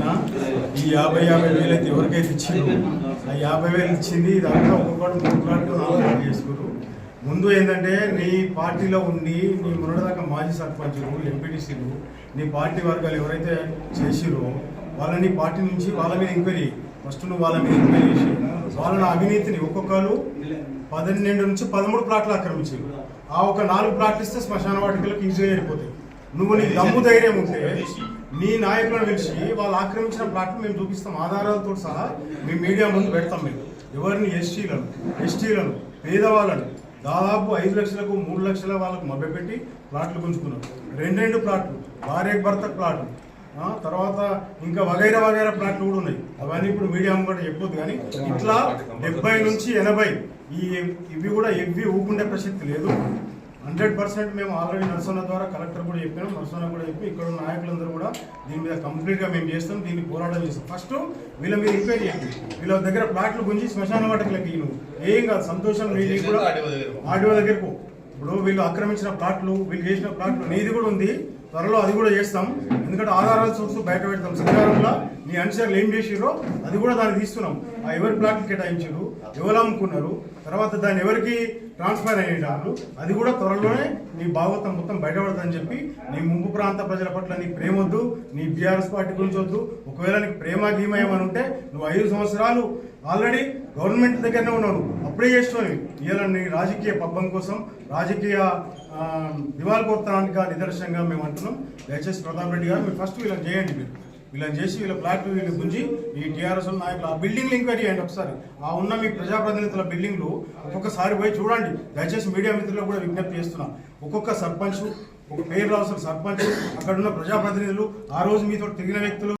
ఇచ్చిన ఈ యాభై యాభై వేలు అయితే ఎవరికైతే ఇచ్చిందో ఆ యాభై వేలు ఇచ్చింది ఇదంతా ఒక్కొక్కటి మూడు ప్లాట్లు నాలుగు ప్లాట్లు చేసుకున్నారు ముందు ఏంటంటే నీ పార్టీలో ఉండి నీ మొన్నటిదాకా మాజీ సర్పంచులు ఎంపీటీసీలు నీ పార్టీ వర్గాలు ఎవరైతే చేసిరో వాళ్ళని పార్టీ నుంచి వాళ్ళ మీద ఎంక్వైరీ ఫస్ట్ నువ్వు వాళ్ళ మీద ఎంక్వైరీ చేసి వాళ్ళని అవినీతిని ఒక్కొక్కరు పన్నెండు నుంచి పదమూడు ప్లాట్లు ఆక్రమించారు. ఆ ఒక నాలుగు ప్లాట్లు ఇస్తే శ్మశాన వాటికలకు ఈజీగా వెళ్ళిపోతాయి. నువ్వు నీ దమ్ము ధైర్యం ఉంటే నీ నాయకులను పిలిచి వాళ్ళు ఆక్రమించిన ప్లాట్లు మేము చూపిస్తాం. ఆధారాలతో సహా మీ మీడియా ముందు పెడతాం మేము. ఎవరిని? ఎస్టీలను. ఎస్టీలను పేదవాళ్ళను. దాదాపు ఐదు లక్షలకు మూడు లక్షల వాళ్ళకు మభ్యపెట్టి ప్లాట్లు గుంజుకున్నారు రెండు రెండు ప్లాట్లు. భార్య భర్త ప్లాట్లు. తర్వాత ఇంకా వగైరా వగైరా ప్లాట్లు కూడా ఉన్నాయి. అవన్నీ ఇప్పుడు మీడియా కూడా చెప్పొద్దు కానీ ఇట్లా డెబ్బై నుంచి ఎనభై ఈ ఇవి కూడా ఎవ్వి ఊపుండే ప్రసక్తి లేదు. హండ్రెడ్ పర్సెంట్ మేము ఆల్రెడీ నర్సన్న ద్వారా కలెక్టర్ కూడా చెప్పాము నర్సన్న కూడా చెప్పి ఇక్కడ ఉన్న నాయకులందరూ కూడా దీని మీద కంప్లీట్గా మేము చేస్తాం దీన్ని పోరాటం చేస్తాం. ఫస్ట్ వీళ్ళ మీద ఎంక్వైరీ చేయండి. వీళ్ళ దగ్గర ప్లాట్లు గుంజి శ్మశాన వాటికలకి నువ్వు ఏం కాదు సంతోషం నీది కూడా ఆర్డీఓ దగ్గరకు ఇప్పుడు వీళ్ళు ఆక్రమించిన ప్లాట్లు వీళ్ళు చేసిన ప్లాట్లు నీది కూడా ఉంది. త్వరలో అది కూడా చేస్తాం. ఎందుకంటే ఆధారాలు సోర్స్ బయట పెడతాం. శ్రీకారంలో నీ అనుసరులు ఏం చేసిరో అది కూడా దాన్ని తీస్తున్నాం. ఆ ఎవరి ప్లాట్లు కేటాయించారు ఎవరు అమ్ముకున్నారు తర్వాత దాన్ని ఎవరికి ట్రాన్స్ఫర్ అయ్యేటారు అది కూడా త్వరలోనే నీ భాగవతం మొత్తం బయటపడదని చెప్పి నీ ముంపు ప్రాంత ప్రజల పట్ల నీ ప్రేమ వద్దు నీ బీఆర్ఎస్ పార్టీ గురించి వద్దు. ఒకవేళ నీకు ప్రేమ గీమయం ఏమని ఉంటే నువ్వు ఐదు సంవత్సరాలు ఆల్రెడీ గవర్నమెంట్ దగ్గరనే ఉన్నావు. అప్పుడే చేసుకోని ఇవాళ నీ రాజకీయ పబ్బం కోసం రాజకీయ ఆ, దివాళకోత్తరానికి నిదర్శనంగా మేము అంటున్నాం. దయచేసి ప్రతాప్ రెడ్డి గారు మీరు ఫస్ట్ ఇలా చేయండి మీరు. వీళ్ళని చేసి వీళ్ళ ఫ్లాట్ వీళ్ళు గుంజి ఈ టీఆర్ఎస్ నాయకులు ఆ బిల్డింగ్ ఎంక్వైరీ చేయండి ఒకసారి. ఆ ఉన్న మీ ప్రజాప్రతినిధుల బిల్డింగ్లు ఒక్కొక్కసారి పోయి చూడండి. దయచేసి మీడియా మిత్రులకు కూడా విజ్ఞప్తి చేస్తున్నాను ఒక్కొక్క సర్పంచ్ ఒక పేరు రాసిన సర్పంచ్ అక్కడున్న ప్రజాప్రతినిధులు ఆ రోజు మీతో తిరిగిన వ్యక్తులు